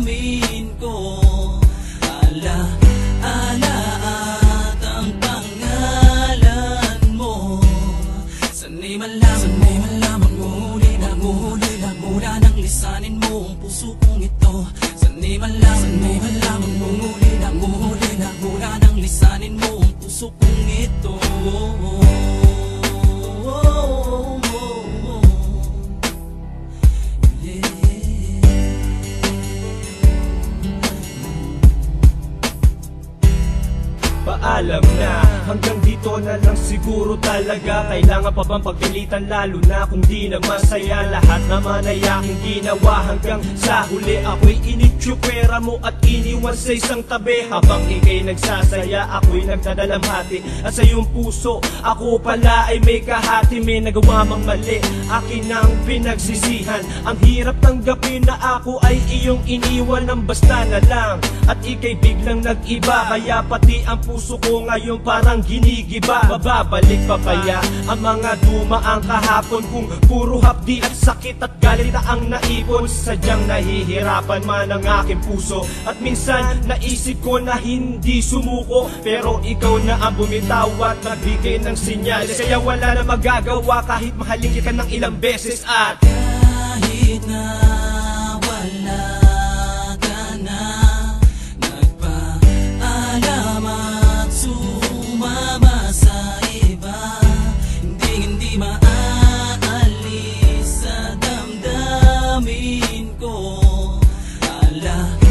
damdamin ko. Ala, ala at ang pangalan mo. Sana'y malaman, Sana'y malaman. Mo Ngunit ang muli na mula ng lisanin mo Ang puso kong ito. Sana'y malaman, Sana'y malaman. Mo Ngunit ang muli na paalam na. Hanggang dito na lang siguro talaga. Kailangan pa bang pagkalitan lalo na kung di na masaya. Lahat naman ay aking ginawa. Hanggang sa huli Ako'y inityo pera mo at iniwan sa isang tabi. Habang ikay nagsasaya ako'y nagdadalamhati. At sa iyong puso ako pala ay may kahati. May nagawa mang mali. Akin ang pinagsisihan. Ang hirap tanggapin na ako ay iyong iniwan. Ng basta na lang. At ikay biglang nag-iba. Kaya pati ang puso ko ngayon parang ginigiba. Mababalik pa kaya ang mga dumaang kahapon Kung puro hapdi at sakit at galit na ang naipon? Sadyang nahihirapan man ang aking puso At minsan naisip ko na hindi sumuko. Pero ikaw na ang bumitaw at nagbigay ng sinyales. Kaya wala na magagawa kahit mahalin kita ng ilang beses At Kahit na la